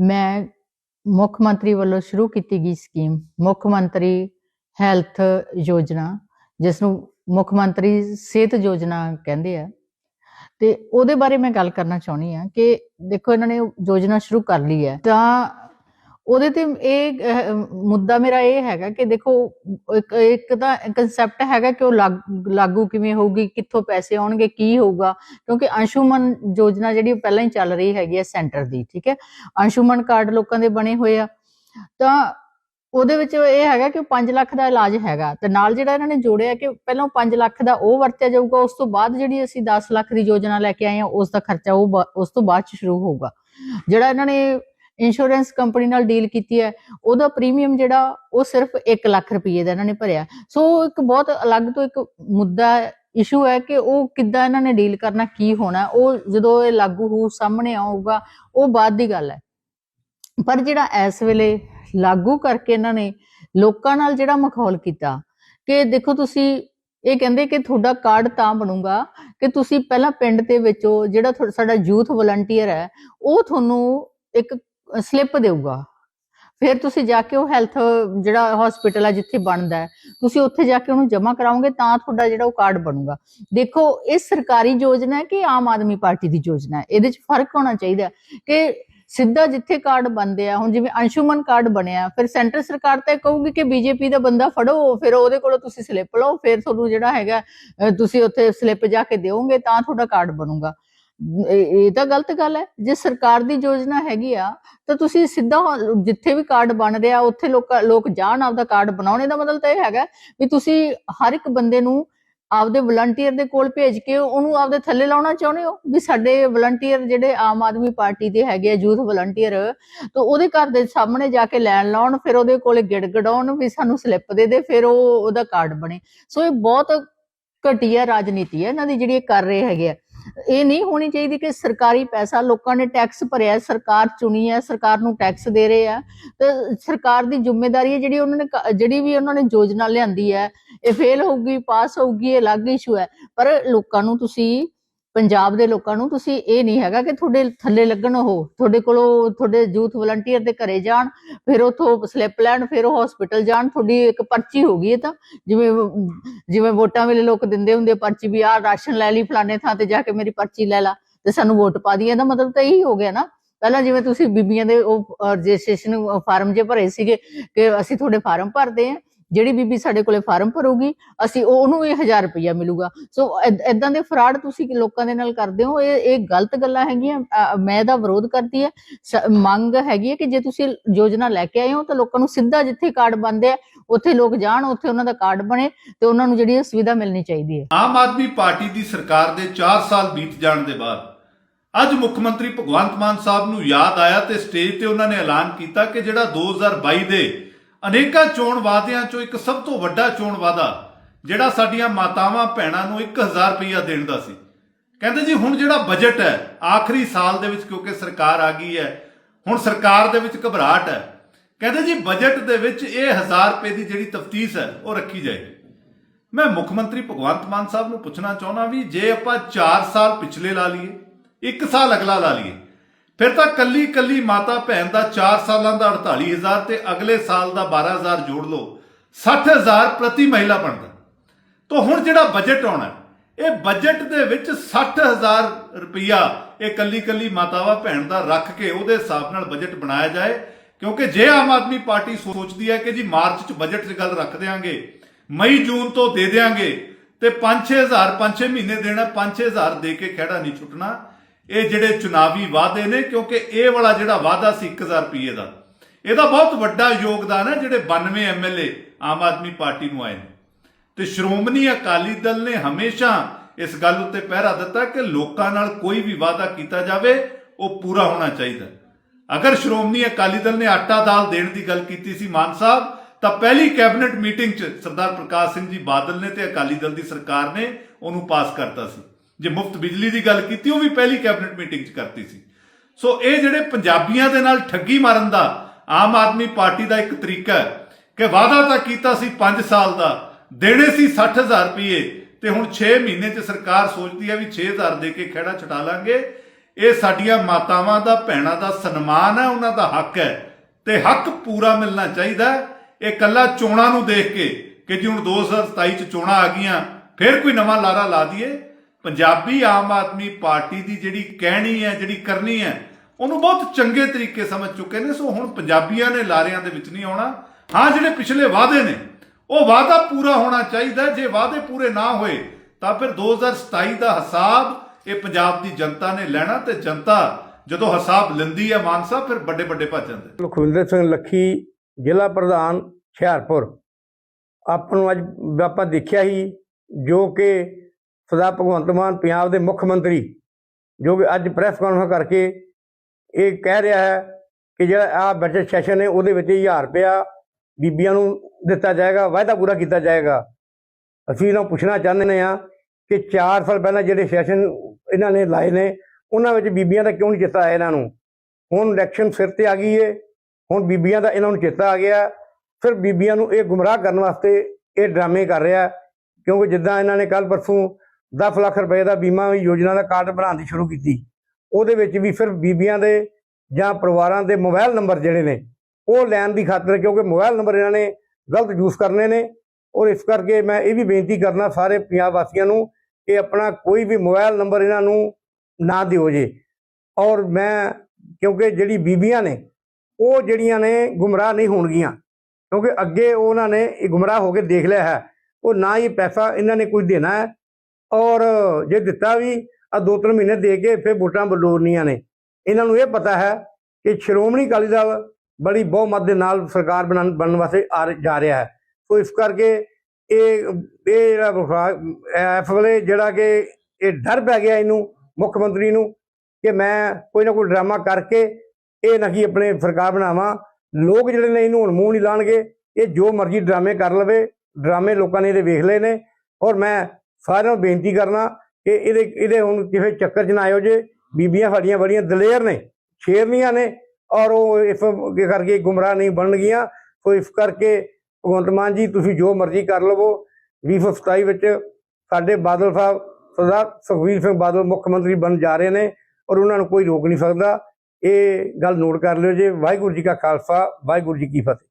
ਮੈਂ ਮੁੱਖ ਮੰਤਰੀ ਵੱਲੋਂ ਸ਼ੁਰੂ ਕੀਤੀ ਗਈ ਸਕੀਮ, ਮੁੱਖ ਮੰਤਰੀ ਹੈਲਥ ਯੋਜਨਾ ਜਿਸ ਨੂੰ ਮੁੱਖ ਮੰਤਰੀ ਸਿਹਤ ਯੋਜਨਾ ਕਹਿੰਦੇ ਆ। ਤੇ ਉਹਦੇ ਬਾਰੇ ਮੈਂ ਗੱਲ ਕਰਨਾ ਚਾਹੁੰਦੀ ਆ ਕਿ ਦੇਖੋ ਇਹਨਾਂ ਨੇ ਯੋਜਨਾ ਸ਼ੁਰੂ ਕਰ ਲਈ ਹੈ। ਤਾਂ ਉਹਦੇ ਤੇ ਇਹ ਮੁੱਦਾ ਮੇਰਾ ਇਹ ਹੈਗਾ ਕਿ ਦੇਖੋ, ਇੱਕ ਤਾਂ ਕਨਸੈਪਟ ਹੈਗਾ ਕਿ ਉਹ ਲਾਗੂ ਕਿਵੇਂ ਹੋਊਗੀ, ਕਿੱਥੋਂ ਪੈਸੇ ਆਉਣਗੇ, ਕੀ ਹੋਊਗਾ, ਕਿਉਂਕਿ ਅੰਸ਼ੁਮਨ ਯੋਜਨਾ ਜਿਹੜੀ ਪਹਿਲਾਂ ਹੀ ਚੱਲ ਰਹੀ ਹੈਗੀ ਹੈ ਸੈਂਟਰ ਦੀ, ਠੀਕ ਹੈ? ਅੰਸ਼ੁਮਨ ਕਾਰਡ ਲੋਕਾਂ ਦੇ ਬਣੇ ਹੋਏ ਆ। ਤਾਂ ਉਹਦੇ ਵਿੱਚ ਇਹ ਹੈਗਾ ਕਿ 5 ਲੱਖ ਦਾ ਇਲਾਜ ਹੈਗਾ। ਤੇ ਨਾਲ ਜਿਹੜਾ ਇਹਨਾਂ ਨੇ ਜੋੜਿਆ ਕਿ ਪਹਿਲਾਂ 5 ਲੱਖ ਦਾ ਉਹ ਵਰਤਿਆ ਜਾਊਗਾ, ਉਸ ਤੋਂ ਬਾਅਦ ਜਿਹੜੀ ਅਸੀਂ 10 ਲੱਖ ਦੀ ਯੋਜਨਾ ਲੈ ਕੇ ਆਏ ਆ ਉਸ ਦਾ ਖਰਚਾ ਉਹ ਉਸ ਤੋਂ ਬਾਅਦ ਚ ਸ਼ੁਰੂ ਹੋਊਗਾ। ਜਿਹੜਾ ਇਹਨਾਂ ਨੇ ਇੰਸ਼ੋਰੈਂਸ ਕੰਪਨੀ ਨਾਲ ਡੀਲ ਕੀਤੀ ਹੈ, ਉਹਦਾ ਪ੍ਰੀਮੀਅਮ ਜਿਹੜਾ, ਉਹ ਸਿਰਫ 1 ਲੱਖ ਰੁਪਏ ਦਾ ਇਹਨਾਂ ਨੇ ਭਰਿਆ। ਸੋ ਇੱਕ ਬਹੁਤ ਅਲੱਗ ਤੋਂ ਇੱਕ ਮੁੱਦਾ ਇਸ਼ੂ ਹੈ ਕਿ ਉਹ ਕਿੱਦਾਂ ਇਹਨਾਂ ਨੇ ਡੀਲ ਕਰਨਾ, ਕੀ ਹੋਣਾ, ਉਹ ਜਦੋਂ ਇਹ ਲਾਗੂ ਹੋ, ਸਾਹਮਣੇ ਆਊਗਾ, ਉਹ ਬਾਅਦ ਦੀ ਗੱਲ ਹੈ। ਪਰ ਜਿਹੜਾ ਇਸ ਵੇਲੇ ਲਾਗੂ ਕਰਕੇ ਇਹਨਾਂ ਨੇ ਲੋਕਾਂ ਨਾਲ ਜਿਹੜਾ ਮਖੌਲ ਕੀਤਾ, ਕਿ ਦੇਖੋ ਤੁਸੀਂ, ਇਹ ਕਹਿੰਦੇ ਕਿ ਤੁਹਾਡਾ ਕਾਰਡ ਤਾਂ ਬਣੂਗਾ ਕਿ ਤੁਸੀਂ ਪਹਿਲਾਂ ਪਿੰਡ ਦੇ ਵਿੱਚੋਂ ਜਿਹੜਾ ਸਾਡਾ ਯੂਥ ਵਲੰਟੀਅਰ ਹੈ, ਉਹ ਤੁਹਾਨੂੰ ਇੱਕ ਸਲਿੱਪ ਦੇਊਗਾ। ਫਿਰ ਤੁਸੀਂ ਜਾ ਕੇ ਉਹ ਹੈਲਥ ਜਿਹੜਾ ਹਸਪੀਟਲ ਆ ਜਿੱਥੇ ਬਣਦਾ ਹੈ, ਤੁਸੀਂ ਉੱਥੇ ਜਾ ਕੇ ਉਹਨੂੰ ਜਮ੍ਹਾਂ ਕਰਾਓਗੇ ਤਾਂ ਤੁਹਾਡਾ ਜਿਹੜਾ ਉਹ ਕਾਰਡ ਬਣੂਗਾ। ਦੇਖੋ, ਇਹ ਸਰਕਾਰੀ ਯੋਜਨਾ ਹੈ ਕਿ ਆਮ ਆਦਮੀ ਪਾਰਟੀ ਦੀ ਯੋਜਨਾ ਹੈ? ਇਹਦੇ 'ਚ ਫ਼ਰਕ ਹੋਣਾ ਚਾਹੀਦਾ ਕਿ ਸਿੱਧਾ ਜਿੱਥੇ ਕਾਰਡ ਬਣਦੇ ਆ, ਹੁਣ ਜਿਵੇਂ ਅੰਸ਼ੁਮਨ ਕਾਰਡ ਬਣਿਆ, ਫਿਰ ਸੈਂਟਰ ਸਰਕਾਰ ਤਾਂ ਇਹ ਕਹੂਗੀ ਕਿ ਬੀਜੇਪੀ ਦਾ ਬੰਦਾ ਫੜੋ, ਫਿਰ ਉਹਦੇ ਕੋਲੋਂ ਤੁਸੀਂ ਸਲਿੱਪ ਲਓ, ਫਿਰ ਤੁਹਾਨੂੰ ਜਿਹੜਾ ਹੈਗਾ ਤੁਸੀਂ ਉੱਥੇ ਸਲਿੱਪ ਜਾ ਕੇ ਦਿਓਗੇ ਤਾਂ ਤੁਹਾਡਾ ਕਾਰਡ ਬਣੂਗਾ। ਇਹ ਤਾਂ ਗਲਤ ਗੱਲ ਹੈ। ਜੇ ਸਰਕਾਰ ਦੀ ਯੋਜਨਾ ਹੈਗੀ ਆ, ਤਾਂ ਤੁਸੀਂ ਸਿੱਧਾ ਜਿੱਥੇ ਵੀ ਕਾਰਡ ਬਣ ਰਿਹਾ, ਉੱਥੇ ਲੋਕ ਲੋਕ ਜਾਣ, ਆਪਦਾ ਕਾਰਡ ਬਣਾਉਣੇ। ਦਾ ਮਤਲਬ ਤਾਂ ਇਹ ਹੈਗਾ ਵੀ ਤੁਸੀਂ ਹਰ ਇੱਕ ਬੰਦੇ ਨੂੰ ਆਪਦੇ ਵਲੰਟੀਅਰ ਦੇ ਕੋਲ ਭੇਜ ਕੇ ਉਹਨੂੰ ਆਪਦੇ ਥੱਲੇ ਲਾਉਣਾ ਚਾਹੁੰਦੇ ਹੋ? ਵੀ ਸਾਡੇ ਵਲੰਟੀਅਰ ਜਿਹੜੇ ਆਮ ਆਦਮੀ ਪਾਰਟੀ ਦੇ ਹੈਗੇ ਆ, ਯੂਥ ਵਲੰਟੀਅਰ ਤਾਂ ਉਹਦੇ ਘਰ ਦੇ ਸਾਹਮਣੇ ਜਾ ਕੇ ਲੈਣ ਲਾਉਣ, ਫਿਰ ਉਹਦੇ ਕੋਲੇ ਗਿੜਗੜਾਉਣ, ਵੀ ਸਾਨੂੰ ਸਲਿੱਪ ਦੇ ਦੇ, ਫਿਰ ਉਹ, ਉਹਦਾ ਕਾਰਡ ਬਣੇ। ਸੋ ਇਹ ਬਹੁਤ ਘਟੀਆ ਰਾਜਨੀਤੀ ਹੈ। ਇਹਨਾਂ ਦੀ ਜਿਹੜੀ ਇਹ ਕਰ ਰਹੇ ਹੈਗੇ ਆ। ਇਹ ਨਹੀਂ ਹੋਣੀ ਚਾਹੀਦੀ ਕਿ ਸਰਕਾਰੀ ਪੈਸਾ ਲੋਕਾਂ ਨੇ ਟੈਕਸ ਭਰਿਆ ਸਰਕਾਰ ਚੁਣੀ ਹੈ, ਸਰਕਾਰ ਨੂੰ ਟੈਕਸ ਦੇ ਰਹੇ ਆ। ਤੇ ਸਰਕਾਰ ਦੀ ਜ਼ਿੰਮੇਵਾਰੀ ਹੈ ਜਿਹੜੀ ਉਹਨਾਂ ਨੇ ਜਿਹੜੀ ਵੀ ਉਹਨਾਂ ਨੇ ਯੋਜਨਾ ਲਿਆਂਦੀ ਹੈ, ਇਹ ਫੇਲ ਹੋਊਗੀ ਪਾਸ ਹੋਊਗੀ, ਇਹ ਅਲੱਗ ਇਸ਼ੂ ਹੈ। ਪਰ ਲੋਕਾਂ ਨੂੰ ਤੁਸੀਂ ਪੰਜਾਬ ਦੇ ਲੋਕਾਂ ਨੂੰ ਤੁਸੀਂ ਇਹ ਨਹੀਂ ਹੈਗਾ ਕਿ ਤੁਹਾਡੇ ਥੱਲੇ ਲੱਗਣ ਉਹ, ਤੁਹਾਡੇ ਕੋਲੋਂ ਤੁਹਾਡੇ ਯੂਥ ਵਲੰਟੀਅਰ ਦੇ ਘਰੇ ਜਾਣ, ਫਿਰ ਉਥੋਂ ਸਲਿੱਪ ਲੈਣ, ਫਿਰ ਉਹ ਹਸਪੀਟਲ ਜਾਣ, ਤੁਹਾਡੀ ਇੱਕ ਪਰਚੀ ਹੋ ਗਈ ਹੈ ਤਾਂ। ਜਿਵੇਂ ਜਿਵੇਂ ਵੋਟਾਂ ਵੇਲੇ ਲੋਕ ਦਿੰਦੇ ਹੁੰਦੇ ਪਰਚੀ ਵੀ, ਆਹ ਰਾਸ਼ਨ ਲੈ ਲਈ ਫਲਾਣੇ ਥਾਂ ਤੇ ਜਾ ਕੇ ਮੇਰੀ ਪਰਚੀ ਲੈ ਲਾ। ਤੇ ਸਾਨੂੰ ਵੋਟ ਪਾ ਦੀ ਇਹਦਾ ਮਤਲਬ ਤਾਂ ਇਹੀ ਹੋ ਗਿਆ ਨਾ। ਪਹਿਲਾਂ ਜਿਵੇਂ ਤੁਸੀਂ ਬੀਬੀਆਂ ਦੇ ਉਹ ਰਜਿਸਟ੍ਰੇਸ਼ਨ ਫਾਰਮ ਜੇ ਭਰੇ ਸੀਗੇ ਕਿ ਅਸੀਂ ਤੁਹਾਡੇ ਫਾਰਮ ਭਰਦੇ ਆ ਜਿਹੜੀ ਬੀਬੀ ਸਾਡੇ ਕੋਲੇ ਫਾਰਮ ਭਰੂਗੀ, ਅਸੀਂ ਉਹਨੂੰ ਇਹ 1000 ਰੁਪਇਆ ਮਿਲੂਗਾ। ਸੋ ਇਦਾਂ ਦੇ ਫਰਾਡ ਤੁਸੀਂ ਲੋਕਾਂ ਦੇ ਨਾਲ ਕਰਦੇ ਹੋ, ਇਹ ਇਹ ਗਲਤ ਗੱਲਾਂ ਹੈਗੀਆਂ। ਮੈਂ ਇਹਦਾ ਵਿਰੋਧ ਕਰਦੀ ਹੈ। ਮੰਗ ਹੈਗੀ ਹੈ ਕਿ ਜੇ ਤੁਸੀਂ ਯੋਜਨਾ ਲੈ ਕੇ ਆਏ ਹੋ, ਤਾਂ ਲੋਕਾਂ ਨੂੰ ਸਿੱਧਾ ਜਿੱਥੇ ਕਾਰਡ ਬਣਦੇ ਆ, ਉੱਥੇ ਲੋਕ ਜਾਣ, ਉੱਥੇ ਉਹਨਾਂ ਦਾ ਕਾਰਡ ਬਣੇ ਤੇ ਉਹਨਾਂ ਨੂੰ ਜਿਹੜੀ ਸੁਵਿਧਾ ਮਿਲਣੀ ਚਾਹੀਦੀ ਹੈ। ਆਮ ਆਦਮੀ ਪਾਰਟੀ ਦੀ ਸਰਕਾਰ ਦੇ 4 ਸਾਲ ਬੀਤ ਜਾਣ ਦੇ ਬਾਅਦ, ਅੱਜ ਮੁੱਖ ਮੰਤਰੀ ਭਗਵੰਤ ਮਾਨ ਸਾਹਿਬ ਨੂੰ ਯਾਦ ਆਇਆ ਤੇ ਸਟੇਜ ਤੇ ਉਹਨਾਂ ਨੇ ਐਲਾਨ ਕੀਤਾ ਕਿ ਜਿਹੜਾ 2022 ਦੇ ਅਨੇਕਾਂ ਚੋਣ ਵਾਅਦਿਆਂ ਚੋਂ ਇੱਕ ਸਭ ਤੋਂ ਵੱਡਾ ਚੋਣ ਵਾਅਦਾ, ਜਿਹੜਾ ਸਾਡੀਆਂ ਮਾਤਾਵਾਂ ਭੈਣਾਂ ਨੂੰ 1000 ਰੁਪਇਆ ਦੇਣ ਦਾ ਸੀ। ਕਹਿੰਦੇ ਜੀ, ਹੁਣ ਜਿਹੜਾ ਬਜਟ ਹੈ, ਆਖਰੀ ਸਾਲ ਦੇ ਵਿੱਚ ਕਿਉਂਕਿ ਸਰਕਾਰ ਆ ਗਈ ਹੈ, ਹੁਣ ਸਰਕਾਰ ਦੇ ਵਿੱਚ ਘਬਰਾਹਟ ਹੈ। ਕਹਿੰਦੇ ਜੀ ਬਜਟ ਦੇ ਵਿੱਚ ਇਹ 1000 ਰੁਪਏ ਦੀ ਜਿਹੜੀ ਤਫਤੀਸ਼ ਹੈ, ਉਹ ਰੱਖੀ ਜਾਏਗੀ। ਮੈਂ ਮੁੱਖ ਮੰਤਰੀ ਭਗਵੰਤ ਮਾਨ ਸਾਹਿਬ ਨੂੰ ਪੁੱਛਣਾ ਚਾਹੁੰਦਾ ਵੀ ਜੇ ਆਪਾਂ 4 ਸਾਲ ਪਿਛਲੇ ਲਾ ਲਈਏ 1 ਸਾਲ ਅਗਲਾ ਲਾ ਲਈਏ ਫਿਰ ਤਾਂ ਕੱਲੀ ਕੱਲੀ ਮਾਤਾ ਭੈਣ ਦਾ 4 ਸਾਲਾਂ ਦਾ 48000 ਤੇ ਅਗਲੇ ਸਾਲ ਦਾ 12000 ਜੋੜ ਲਓ 60000 ਪ੍ਰਤੀ ਮਹਿਲਾ ਬਣਦਾ। ਤਾਂ ਹੁਣ ਜਿਹੜਾ ਬਜਟ ਆਉਣਾ, ਇਹ ਬਜਟ ਦੇ ਵਿੱਚ 60000 ਰੁਪਇਆ ਇਹ ਕੱਲੀ ਕੱਲੀ ਮਾਤਾਵਾ ਭੈਣ ਦਾ ਰੱਖ ਕੇ ਉਹਦੇ ਹਿਸਾਬ ਨਾਲ ਬਜਟ ਬਣਾਇਆ ਜਾਏ, ਕਿਉਂਕਿ ਜੇ ਆਮ ਆਦਮੀ ਪਾਰਟੀ ਸੋਚਦੀ ਹੈ ਕਿ ਜੀ ਮਾਰਚ 'ਚ ਬਜਟ 'ਚ ਗੱਲ ਰੱਖ ਦੇਾਂਗੇ ਮਈ, ਜੂਨ ਤੋਂ ਦੇ ਦੇਾਂਗੇ ਤੇ 5-6000 5-6 ਮਹੀਨੇ ਦੇਣਾ 5-6000 ਦੇ ਕੇ ਖਹਿੜਾ ਨਹੀਂ ਛੁੱਟਣਾ ਇਹ ਜਿਹੜੇ ਚੁਣਾਵੀ ਵਾਅਦੇ ਨੇ, ਕਿਉਂਕਿ ਇਹ ਵਾਲਾ ਜਿਹੜਾ ਵਾਅਦਾ ਸੀ 1000 ਰੁਪਏ ਦਾ, ਇਹਦਾ ਬਹੁਤ ਵੱਡਾ ਯੋਗਦਾਨ ਹੈ ਜਿਹੜੇ 92 ਐਮਐਲਏ ਆਮ ਆਦਮੀ ਪਾਰਟੀ ਨੂੰ ਆਏ ਨੇ। ਤੇ ਸ਼੍ਰੋਮਣੀ ਅਕਾਲੀ ਦਲ ਨੇ ਹਮੇਸ਼ਾ ਇਸ ਗੱਲ ਉੱਤੇ ਪਹਿਰਾ ਦਿੱਤਾ ਕਿ ਲੋਕਾਂ ਨਾਲ ਕੋਈ ਵੀ ਵਾਅਦਾ ਕੀਤਾ ਜਾਵੇ, ਉਹ ਪੂਰਾ ਹੋਣਾ ਚਾਹੀਦਾ। ਅਗਰ ਸ਼੍ਰੋਮਣੀ ਅਕਾਲੀ ਦਲ ਨੇ ਆਟਾ ਦਾਲ ਦੇਣ ਦੀ ਗੱਲ ਕੀਤੀ ਸੀ ਮਾਨ ਸਾਹਿਬ, ਤਾਂ ਪਹਿਲੀ ਕੈਬਨਿਟ ਮੀਟਿੰਗ 'ਚ ਸਰਦਾਰ ਪ੍ਰਕਾਸ਼ ਸਿੰਘ ਜੀ ਬਾਦਲ ਨੇ ਤੇ ਅਕਾਲੀ ਦਲ ਦੀ ਸਰਕਾਰ ਨੇ ਉਹਨੂੰ ਪਾਸ ਕਰਤਾ ਸੀ। ਜੇ ਮੁਫਤ ਬਿਜਲੀ ਦੀ ਗੱਲ ਕੀਤੀ, ਉਹ ਵੀ ਪਹਿਲੀ ਕੈਬਨਿਟ ਮੀਟਿੰਗ 'ਚ ਕਰਤੀ ਸੀ। ਸੋ ਇਹ ਜਿਹੜੇ ਪੰਜਾਬੀਆਂ ਦੇ ਨਾਲ ਠੱਗੀ ਮਾਰਨ ਦਾ ਆਮ ਆਦਮੀ ਪਾਰਟੀ ਦਾ ਇੱਕ ਤਰੀਕਾ ਹੈ ਕਿ ਵਾਅਦਾ ਤਾਂ ਕੀਤਾ ਸੀ 5 ਸਾਲ ਦਾ, ਦੇਣੇ ਸੀ 60000 ਰੁਪਏ ਤੇ ਹੁਣ 6 ਮਹੀਨੇ 'ਚ ਸਰਕਾਰ ਸੋਚਦੀ ਹੈ ਵੀ 6000 ਦੇ ਕੇ ਖਹਿੜਾ ਛਡਾ ਲਾਂਗੇ। ਇਹ ਸਾਡੀਆਂ ਮਾਤਾਵਾਂ ਦਾ, ਭੈਣਾਂ ਦਾ ਸਨਮਾਨ ਹੈ, ਉਹਨਾਂ ਦਾ ਹੱਕ ਹੈ। ਤੇ ਹੱਕ ਪੂਰਾ ਮਿਲਣਾ ਚਾਹੀਦਾ ਇਹ ਕੱਲਾ ਚੋਣਾਂ ਨੂੰ ਦੇਖ ਕੇ ਕਿ ਜੀ ਹੁਣ 2027 ਚ ਚੋਣਾਂ ਆ ਗਈਆਂ, ਫਿਰ ਕੋਈ ਨਵਾਂ ਲਾਰਾ ਲਾ ਦਈਏ। ਪੰਜਾਬੀ ਆਮ ਆਦਮੀ ਪਾਰਟੀ ਦੀ ਜਿਹੜੀ ਕਹਿਣੀ ਹੈ, ਜਿਹੜੀ ਕਰਨੀ ਹੈ, ਉਹਨੂੰ ਬਹੁਤ ਚੰਗੇ ਤਰੀਕੇ ਸਮਝ ਚੁੱਕੇ ਨੇ, ਸੋ ਹੁਣ ਪੰਜਾਬੀਆਂ ਨੇ ਲਾਰਿਆਂ ਦੇ ਵਿੱਚ ਨਹੀਂ ਆਉਣਾ। ਹਾਂ, ਜਿਹੜੇ ਪਿਛਲੇ ਵਾਅਦੇ ਨੇ, ਉਹ ਵਾਅਦਾ ਪੂਰਾ ਹੋਣਾ ਚਾਹੀਦਾ ਜੇ ਵਾਅਦੇ ਪੂਰੇ ਨਾ ਹੋਏ, ਤਾਂ ਫਿਰ 2027 ਦਾ ਹਿਸਾਬ ਇਹ ਪੰਜਾਬ ਦੀ ਜਨਤਾ ਨੇ ਲੈਣਾ ਤੇ ਜਨਤਾ ਜਦੋਂ ਹਿਸਾਬ ਲੈਂਦੀ ਹੈ ਮਾਨਸਾ, ਫਿਰ ਵੱਡੇ ਵੱਡੇ ਭੱਜ ਜਾਂਦੇ ਲਖਵਿੰਦਰ ਸਿੰਘ ਲੱਖੀ, ਜ਼ਿਲ੍ਹਾ ਪ੍ਰਧਾਨ ਹੁਸ਼ਿਆਰਪੁਰ। ਆਪ ਨੂੰ ਅੱਜ ਆਪਾਂ ਦੇਖਿਆ ਹੀ ਜੋ ਕਿ ਸਦਾ ਭਗਵੰਤ ਮਾਨ ਪੰਜਾਬ ਦੇ ਮੁੱਖ ਮੰਤਰੀ, ਜੋ ਕਿ ਅੱਜ ਪ੍ਰੈਸ ਕਾਨਫਰੰਸ ਕਰਕੇ ਇਹ ਕਹਿ ਰਿਹਾ ਹੈ ਕਿ ਜਿਹੜਾ ਆ ਬਜਟ ਸੈਸ਼ਨ ਹੈ, ਉਹਦੇ ਵਿੱਚ 1000 ਰੁਪਇਆ ਬੀਬੀਆਂ ਨੂੰ ਦਿੱਤਾ ਜਾਏਗਾ, ਵਾਅਦਾ ਪੂਰਾ ਕੀਤਾ ਜਾਏਗਾ। ਅਸੀਂ ਇਹਨਾਂ ਨੂੰ ਪੁੱਛਣਾ ਚਾਹੁੰਦੇ ਹਾਂ ਕਿ 4 ਸਾਲ ਪਹਿਲਾਂ ਜਿਹੜੇ ਸੈਸ਼ਨ ਇਹਨਾਂ ਨੇ ਲਾਏ ਨੇ, ਉਹਨਾਂ ਵਿੱਚ ਬੀਬੀਆਂ ਦਾ ਕਿਉਂ ਨਹੀਂ ਚੇਤਾ ਆਇਆ ਇਹਨਾਂ ਨੂੰ? ਹੁਣ ਇਲੈਕਸ਼ਨ ਸਿਰ ਤੇ ਆ ਗਈ ਏ, ਹੁਣ ਬੀਬੀਆਂ ਦਾ ਇਹਨਾਂ ਨੂੰ ਚੇਤਾ ਆ ਗਿਆ, ਫਿਰ ਬੀਬੀਆਂ ਨੂੰ ਇਹ ਗੁੰਮਰਾਹ ਕਰਨ ਵਾਸਤੇ ਇਹ ਡਰਾਮੇ ਕਰ ਰਿਹਾ, ਕਿਉਂਕਿ ਜਿੱਦਾਂ ਇਹਨਾਂ ਨੇ ਕੱਲ ਪਰਸੋਂ 10 ਲੱਖ ਰੁਪਏ ਦਾ ਬੀਮਾ ਯੋਜਨਾ ਦਾ ਕਾਰਡ ਬਣਾਉਣ ਦੀ ਸ਼ੁਰੂ ਕੀਤੀ। ਉਹਦੇ ਵਿੱਚ ਵੀ ਫਿਰ ਬੀਬੀਆਂ ਦੇ ਜਾਂ ਪਰਿਵਾਰਾਂ ਦੇ ਮੋਬਾਈਲ ਨੰਬਰ ਜਿਹੜੇ ਨੇ, ਉਹ ਲੈਣ ਦੀ ਖਾਤਰ ਕਿਉਂਕਿ ਮੋਬਾਈਲ ਨੰਬਰ ਇਹਨਾਂ ਨੇ ਗਲਤ ਯੂਜ਼ ਕਰਨੇ ਨੇ। ਔਰ ਇਸ ਕਰਕੇ ਮੈਂ ਇਹ ਵੀ ਬੇਨਤੀ ਕਰਨਾ ਸਾਰੇ ਪੰਜਾਬ ਵਾਸੀਆਂ ਨੂੰ ਕਿ ਆਪਣਾ ਕੋਈ ਵੀ ਮੋਬਾਈਲ ਨੰਬਰ ਇਹਨਾਂ ਨੂੰ ਨਾ ਦਿਓ ਜੇ। ਔਰ ਮੈਂ, ਕਿਉਂਕਿ ਜਿਹੜੀ ਬੀਬੀਆਂ ਨੇ, ਉਹ ਜਿਹੜੀਆਂ ਨੇ ਗੁੰਮਰਾਹ ਨਹੀਂ ਹੋਣਗੀਆਂ। ਕਿਉਂਕਿ ਅੱਗੇ ਉਹਨਾਂ ਨੇ ਇਹ ਗੁੰਮਰਾਹ ਹੋ ਕੇ ਦੇਖ ਲਿਆ ਹੈ। ਉਹ ਨਾ ਹੀ ਪੈਸਾ ਇਹਨਾਂ ਨੇ ਕੋਈ ਦੇਣਾ ਹੈ। ਔਰ ਜੇ ਦਿੱਤਾ ਵੀ ਆ ਦੋ ਤਿੰਨ ਮਹੀਨੇ ਦੇ ਕੇ ਫਿਰ ਵੋਟਾਂ ਬਲੋਰਨੀਆਂ ਨੇ। ਇਹਨਾਂ ਨੂੰ ਇਹ ਪਤਾ ਹੈ ਕਿ ਸ਼੍ਰੋਮਣੀ ਅਕਾਲੀ ਦਲ ਬੜੀ ਬਹੁਮਤ ਦੇ ਨਾਲ ਸਰਕਾਰ ਬਣਨ ਬਣਨ ਵਾਸਤੇ ਆ ਜਾ ਰਿਹਾ ਹੈ। ਸੋ ਇਸ ਕਰਕੇ ਇਹ ਇਹ ਜਿਹੜਾ ਵਿਭਾਗ ਐਫ ਵੇਲੇ ਜਿਹੜਾ ਕਿ ਇਹ ਡਰ ਪੈ ਗਿਆ ਇਹਨੂੰ, ਮੁੱਖ ਮੰਤਰੀ ਨੂੰ, ਕਿ ਮੈਂ ਕੋਈ ਨਾ ਕੋਈ ਡਰਾਮਾ ਕਰਕੇ ਇਹ ਨਾ ਕਿ ਆਪਣੇ ਸਰਕਾਰ ਬਣਾਵਾਂ। ਲੋਕ ਜਿਹੜੇ ਨੇ ਇਹਨੂੰ ਹੁਣ ਮੂੰਹ ਨਹੀਂ ਲਾਣਗੇ। ਇਹ ਜੋ ਮਰਜ਼ੀ ਡਰਾਮੇ ਕਰ ਲਵੇ, ਡਰਾਮੇ ਲੋਕਾਂ ਨੇ ਇਹਦੇ ਵੇਖ ਲਏ ਨੇ। ਔਰ ਮੈਂ ਸਾਰਿਆਂ ਨੂੰ ਬੇਨਤੀ ਕਰਨਾ ਕਿ ਇਹਦੇ ਇਹਦੇ ਹੁਣ ਕਿਸੇ ਚੱਕਰ 'ਚ ਨਾ ਆਇਓ ਜੇ, ਬੀਬੀਆਂ ਸਾਡੀਆਂ ਬੜੀਆਂ ਦਲੇਰ ਨੇ, ਸ਼ੇਰਨੀਆਂ ਨੇ, ਔਰ ਉਹ ਇਸ ਕਰਕੇ ਗੁੰਮਰਾਹ ਨਹੀਂ ਬਣਨਗੀਆਂ ਸੋ ਇਸ ਕਰਕੇ ਭਗਵੰਤ ਮਾਨ ਜੀ, ਤੁਸੀਂ ਜੋ ਮਰਜ਼ੀ ਕਰ ਲਵੋ। 2027 ਵਿੱਚ ਸਾਡੇ ਬਾਦਲ ਸਾਹਿਬ, ਸਰਦਾਰ ਸੁਖਬੀਰ ਸਿੰਘ ਬਾਦਲ ਮੁੱਖ ਮੰਤਰੀ ਬਣ ਜਾ ਰਹੇ ਨੇ, ਔਰ ਉਹਨਾਂ ਨੂੰ ਕੋਈ ਰੋਕ ਨਹੀਂ ਸਕਦਾ। ਇਹ ਗੱਲ ਨੋਟ ਕਰ ਲਿਓ ਜੇ। ਵਾਹਿਗੁਰੂ ਜੀ ਕਾ ਖਾਲਸਾ, ਵਾਹਿਗੁਰੂ ਜੀ ਕੀ ਫਤਿਹ।